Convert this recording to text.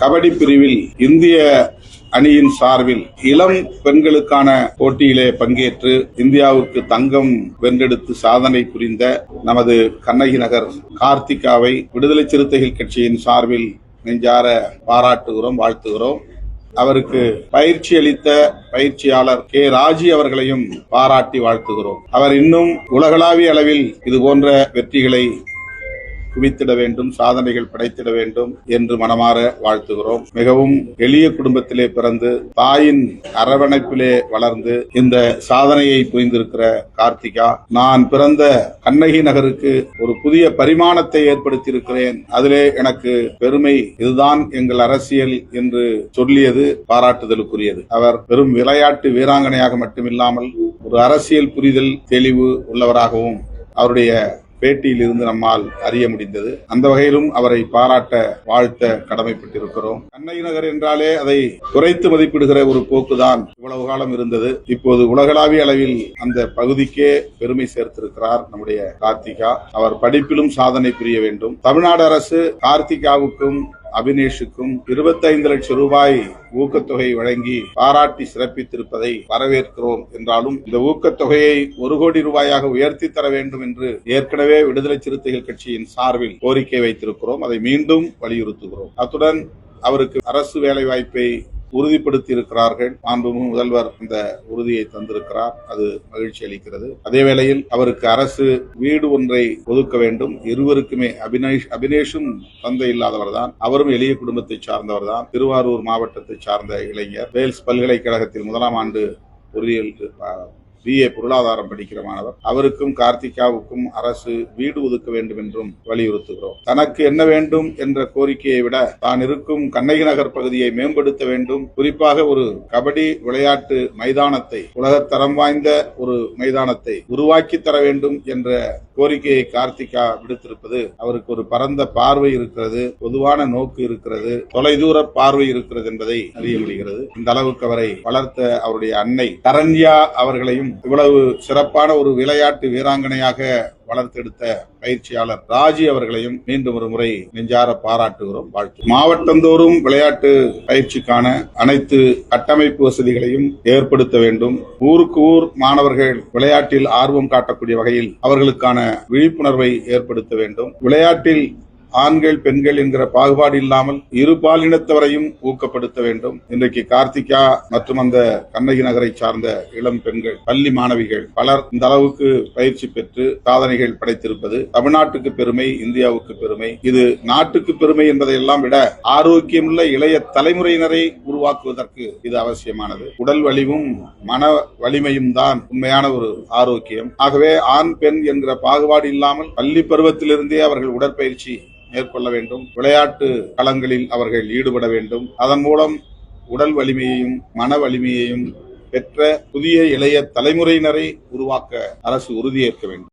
கபடி பிரிவில் இந்திய அணியின் சார்பில் இளம் பெண்களுக்கான போட்டியிலே பங்கேற்று இந்தியாவுக்கு தங்கம் வென்றெடுத்து சாதனை புரிந்த நமது கண்ணகி நகர் கார்த்திகாவை விடுதலை சிறுத்தைகள் கட்சியின் சார்பில் நெஞ்சார பாராட்டுகிறோம் வாழ்த்துகிறோம். அவருக்கு பயிற்சி அளித்த பயிற்சியாளர் கே ராஜி அவர்களையும் பாராட்டி வாழ்த்துகிறோம். அவர் இன்னும் உலகளாவிய அளவில் இது போன்ற வெற்றிகளை குவித்திட வேண்டும் சாதனைகள் படைத்திட வேண்டும் என்று மனமாற வாழ்த்துகிறோம். மிகவும் எளிய குடும்பத்திலே பிறந்து தாயின் அரவணைப்பிலே வளர்ந்து இந்த சாதனையை புரிந்திருக்கிற கார்த்திகா நான் பிறந்த கண்ணகி நகருக்கு ஒரு புதிய பரிமாணத்தை ஏற்படுத்தியிருக்கிறேன். அதிலே எனக்கு பெருமை இதுதான் எங்கள் அரசியல் என்று சொல்லியது பாராட்டுதலுக்குரியது. அவர் வெறும் விளையாட்டு வீராங்கனையாக மட்டுமில்லாமல் ஒரு அரசியல் புரிதல் தெளிவு உள்ளவராகவும் அவருடைய பேட்டியில் இருந்து நம்மால் அறிய முடிந்தது. அந்த வகையிலும் அவரை பாராட்ட வாழ்த்த கடமைப்பட்டிருக்கிறோம். கண்ணகி நகர் என்றாலே அதை குறைத்து மதிப்பிடுகிற ஒரு போக்குதான் இவ்வளவு காலம் இருந்தது. இப்போது உலகளாவிய அளவில் அந்த பகுதிக்கே பெருமை சேர்த்திருக்கிறார் நம்முடைய கார்த்திகா. அவர் படிப்பிலும் சாதனை புரிய வேண்டும். தமிழ்நாடு அரசு கார்த்திகாவுக்கும் அபினேஷுக்கும் 25 லட்சம் ரூபாய் ஊக்கத்தொகை வழங்கி பாராட்டி சிறப்பித்திருப்பதை வரவேற்கிறோம் என்றாலும் இந்த ஊக்கத்தொகையை ஒரு கோடி ரூபாயாக உயர்த்தி தர வேண்டும் என்று ஏற்கனவே விடுதலை சிறுத்தைகள் கட்சியின் சார்பில் கோரிக்கை வைத்திருக்கிறோம். அதை மீண்டும் வலியுறுத்துகிறோம். அத்துடன் அவருக்கு அரசு வேலை வாய்ப்பை உறுதிப்படுத்தி இருக்கிறார்கள் மாண்புமிகு முதல்வர் இந்த உறுதியை தந்திருக்கிறார். அது மகிழ்ச்சி அளிக்கிறது. அதே வேளையில் அவருக்கு அரசு வீடு ஒன்றை ஒதுக்க வேண்டும். இருவருக்குமே அபினேஷ் அபினேஷும் தந்தை இல்லாதவர் தான் அவரும் எளிய குடும்பத்தை சார்ந்தவர் தான் திருவாரூர் மாவட்டத்தை சார்ந்த இளைஞர். வேல்ஸ் பல்கலைக்கழகத்தில் முதலாம் ஆண்டு பொறியியல் பிஏ பொருளாதாரம் படிக்கிற மாணவர். அவருக்கும் கார்த்திகாவுக்கும் அரசு வீடு ஒதுக்க வேண்டும் என்றும் வலியுறுத்துகிறோம். தனக்கு என்ன வேண்டும் என்ற கோரிக்கையை விட தான் இருக்கும் கண்ணகி நகர் பகுதியை மேம்படுத்த வேண்டும். குறிப்பாக ஒரு கபடி விளையாட்டு மைதானத்தை உலகத்தரம் வாய்ந்த ஒரு மைதானத்தை உருவாக்கி தர வேண்டும் என்ற கோரிக்கையை கார்த்திகா விடுத்திருப்பது அவருக்கு ஒரு பரந்த பார்வை இருக்கிறது பொதுவான நோக்கு இருக்கிறது தொலைதூர பார்வை இருக்கிறது என்பதை அறிய முடிகிறது. இந்த அளவுக்கு அவரை வளர்த்த அவருடைய அன்னை தரண்யா அவர்களையும் இவ்வளவு சிறப்பான ஒரு விளையாட்டு வீராங்கனையாக வளர்த்தெடுத்த பயிற்சியாளர் ராஜி அவர்களையும் மீண்டும் ஒரு முறை நெஞ்சார பாராட்டுகிறோம் வாழ்த்து மாவட்டந்தோறும் விளையாட்டு பயிற்சிக்கான அனைத்து கட்டமைப்பு வசதிகளையும் ஏற்படுத்த வேண்டும். ஊருக்கு ஊர் மாணவர்கள் விளையாட்டில் ஆர்வம் காட்டக்கூடிய வகையில் அவர்களுக்கான விழிப்புணர்வை ஏற்படுத்த வேண்டும். விளையாட்டில் ஆண்கள் பெண்கள் என்கிற பாகுபாடு இல்லாமல் இரு பாலினத்தவரையும் ஊக்கப்படுத்த வேண்டும். இன்றைக்கு கார்த்திகா மற்றும் அந்த கண்ணகி நகரை சார்ந்த இளம் பெண்கள் பள்ளி மாணவிகள் பலர் இந்த அளவுக்கு பயிற்சி பெற்று சாதனைகள் படைத்திருப்பது தமிழ்நாட்டுக்கு பெருமை இந்தியாவுக்கு பெருமை. இது நாட்டுக்கு பெருமை என்பதையெல்லாம் விட ஆரோக்கியமுள்ள இளைய தலைமுறையினரை உருவாக்குவதற்கு இது அவசியமானது. உடல் வலிவும் மன வலிமையும் தான் உண்மையான ஒரு ஆரோக்கியம். ஆகவே ஆண் பெண் என்கிற பாகுபாடு இல்லாமல் பள்ளி பருவத்திலிருந்தே அவர்கள் உடற்பயிற்சி மேற்கொள்ள வேண்டும். விளையாட்டு களங்களில் அவர்கள் ஈடுபட வேண்டும். அதன் மூலம் உடல் வலிமையையும் மன வலிமையையும் பெற்ற புதிய இளைய தலைமுறையினரை உருவாக்க அரசு உறுதியேற்க வேண்டும்.